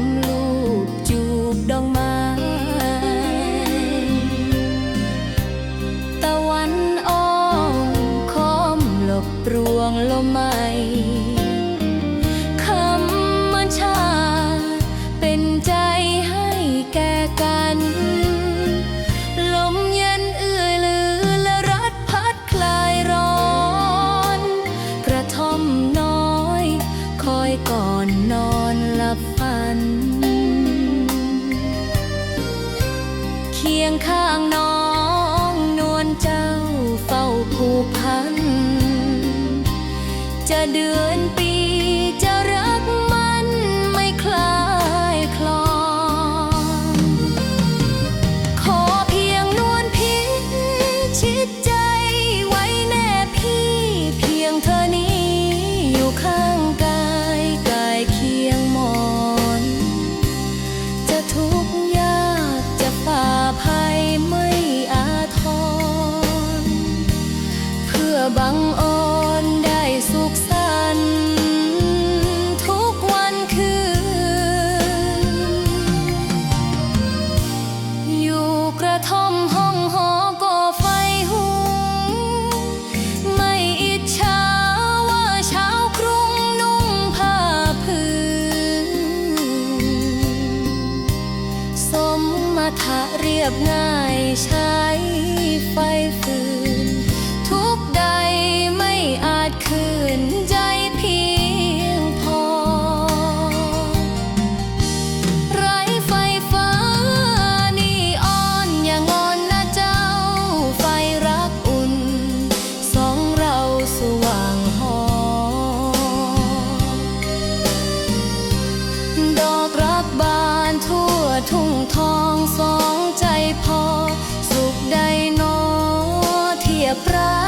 มลูกจูบดอกไม้ตะวันอ้อมคอมหลบปรวงลมไหมคำมันชา เป็นใจให้แก่กัน ลมเย็นเอื้อยลือและรัดพัดคลายร้อน กระท่อมน้อย คอยก่อนนอน งข้างน้องนวลเจ้าเฝ้าผูกพัน จะเดือนปี บังอ่อนได้สุขสันทุกวันคืน อยู่กระท่อมห้องหอก่อไฟหุงไม่อิจฉาว่าเช้ากรุงนุ่งผ้าผืนสมมาทะเรียบง่ายชา กับเรา